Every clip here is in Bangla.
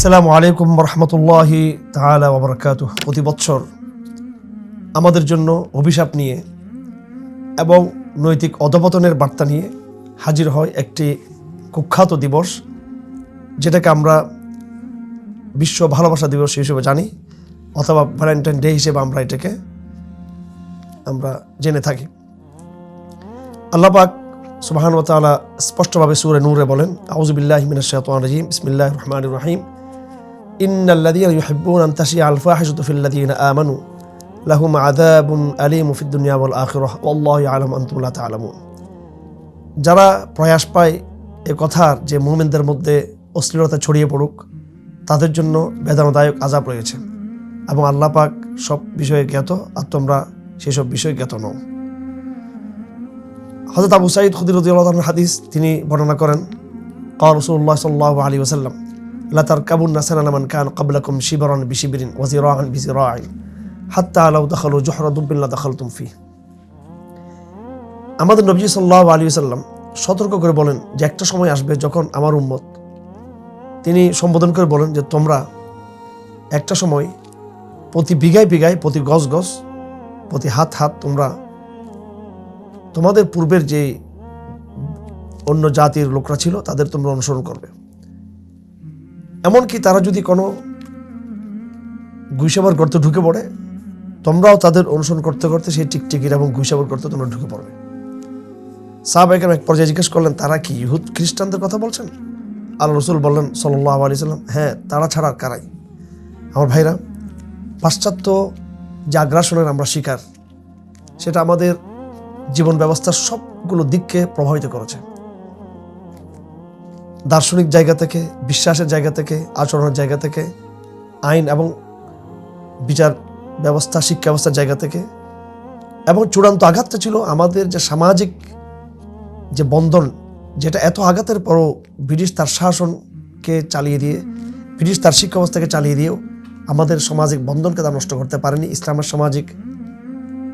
আসসালামু আলাইকুম রহমতুল্লাহি তালা ওবরাকাত প্রতি বৎসর আমাদের জন্য অভিশাপ নিয়ে এবং নৈতিক অধপতনের বার্তা নিয়ে হাজির হয় একটি কুখ্যাত দিবস, যেটাকে আমরা বিশ্ব ভালোবাসা দিবস হিসেবে জানি অথবা ভ্যালেন্টাইন ডে হিসেবে আমরা এটাকে আমরা জেনে থাকি। আল্লাহ পাক সুবাহান ও তাআলা স্পষ্টভাবে সুরে নূরে বলেন আউজুবিল্লাহ মিনাশ শাইতানির রাজিম, বিসমিল্লাহির রহমানির রহিম। ইন্নাল্লাদিন ইউহিব্বুন আন তাশিয়া আল ফাহিশাতু ফিল লাযিনা আমানু লাহুম আযাবুন আলীমু ফিদ দুনিয়া ওয়াল আখিরাহ ওয়াল্লাহু ইয়ালামু আনতুম লা তা'লামুন যারা প্রয়াস পায় এ কথার যে মুমিনদের মধ্যে অশ্লীলতা ছড়িয়ে পড়ুক, তাদের জন্য বেদনাদায়ক আজাব রয়েছে এবং আল্লাহ পাক সব বিষয়ে জ্ঞাত আর তোমরা সেসব বিষয়ে জ্ঞাত নও। হজরত আবু সাইদ খুদির হাদিস তিনি বর্ণনা করেন কর রসুল্লাহ সাল্লাহ আলী ওসাল্লাম লাতার কাবুন নাসানামান খান কাবলাকুম শিবরন বিশিবিরিন ওয়াজিরাহান বিজিরাইন হাত্তা আলাউ দখল জহরদুবিল্লা দখল তুমফি আমাদের নবজি সাল্লাহ আলী সাল্লাম সতর্ক করে বলেন যে একটা সময় আসবে যখন আমার উম্মত, তিনি সম্বোধন করে বলেন যে তোমরা একটা সময় প্রতি বিঘায় বিঘায়, প্রতি গজ গজ, প্রতি হাত হাত তোমরা তোমাদের পূর্বের যে অন্য জাতির লোকরা ছিল তাদের তোমরা অনুসরণ করবে। এমনকি তারা যদি কোনো গুইসাবার গর্ত ঢুকে পড়ে, তোমরাও তাদের অনুসরণ করতে করতে সেই টিকটিকির এবং গুইসাবার গর্ত তোমরা ঢুকে পড়বে। সাহাবাইকার এক পর্যায়ে জিজ্ঞেস করলেন, তারা কি ইহুদ খ্রিস্টানদের কথা বলছেন? আল্লাহ রসুল বললেন সাল্লাহ আলি সাল্লাম হ্যাঁ তারা ছাড়া আর কারাই। আমার ভাইরা, পাশ্চাত্য যে আগ্রাসনের আমরা শিকার, সেটা আমাদের জীবন ব্যবস্থার সবগুলো দিককে প্রভাবিত করেছে। দার্শনিক জায়গা থেকে, বিশ্বাসের জায়গা থেকে, আচরণের জায়গা থেকে, আইন এবং বিচার ব্যবস্থা, শিক্ষা ব্যবস্থার জায়গা থেকে। এবং চূড়ান্ত আঘাতটা ছিল আমাদের যে সামাজিক যে বন্ধন, যেটা এত আঘাতের পরও ব্রিটিশ তার শাসনকে চালিয়ে দিয়ে, ব্রিটিশ তার শিক্ষা ব্যবস্থাকে চালিয়ে দিয়েও আমাদের সামাজিক বন্ধনকে তারা নষ্ট করতে পারেনি, ইসলামের সামাজিক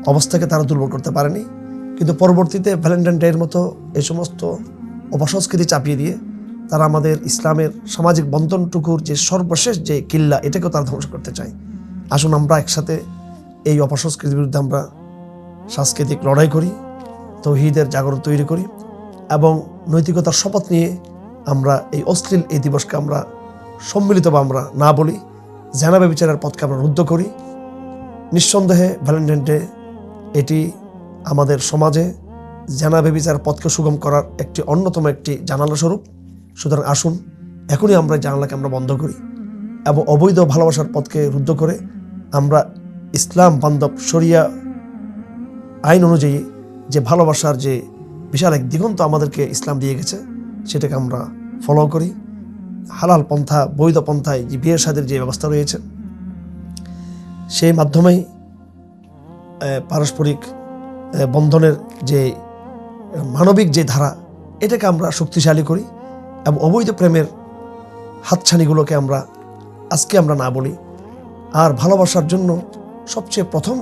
অবস্থাকে তারা দুর্বল করতে পারেনি। কিন্তু পরবর্তীতে ভ্যালেন্টাইন ডের মতো এই সমস্ত অপসংস্কৃতি চাপিয়ে দিয়ে তারা আমাদের ইসলামের সামাজিক বন্ধনটুকুর যে সর্বশেষ যে কিল্লা, এটাকেও তারা ধ্বংস করতে চায়। আসুন আমরা একসাথে এই অপসংস্কৃতির বিরুদ্ধে আমরা সাংস্কৃতিক লড়াই করি, তৌহিদের জাগরণ তৈরি করি এবং নৈতিকতার শপথ নিয়ে আমরা এই অশ্লীল এই দিবসকে আমরা সম্মিলিত বা আমরা না বলি জেনাবে বিচারের পথকে আমরা রুদ্ধ করি। নিঃসন্দেহে ভ্যালেন্টাইন ডে এটি আমাদের সমাজে জানাবে বিচার পথকে সুগম করার একটি অন্যতম একটি জানালা স্বরূপ সুতরাং আসুন, এখনই আমরা জানালাকে আমরা বন্ধ করি এবং অবৈধ ভালোবাসার পথকে রুদ্ধ করে আমরা ইসলাম বান্ধব শরিয়া আইন অনুযায়ী যে ভালোবাসার যে বিশাল এক দিগন্ত আমাদেরকে ইসলাম দিয়ে গেছে, সেটাকে আমরা ফলো করি। হালাল পন্থা, বৈধ পন্থায় যে বিয়ের সাদের যে ব্যবস্থা রয়েছে, সেই মাধ্যমেই পারস্পরিক বন্ধনের যে মানবিক যে ধারা, এটাকে আমরা শক্তিশালী করি। এবং অবৈধ প্রেমের হাতছানিগুলোকে আমরা, আজকে আমরা না বলি, আর ভালোবাসার জন্য সবচেয়ে প্রথম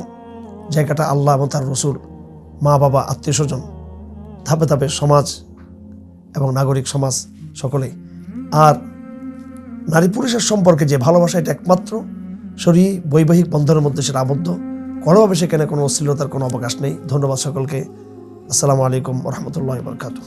জায়গাটা আল্লাহ এবং তার রসুল, মা, বাবা, আত্মীয় স্বজন, ধাপে ধাপে সমাজ এবং নাগরিক সমাজ সকলেই। আর নারী পুরুষের সম্পর্কে যে ভালোবাসা, এটা একমাত্র শরীর, বৈবাহিক বন্ধনের মধ্যে সেটা আবদ্ধ, কোনোভাবে সেখানে কোনো অশ্লীলতার কোনো অবকাশ নেই। ধন্যবাদ সকলকে। আসসালামু আলাইকুম রহমতুল্লাহ বরকাতু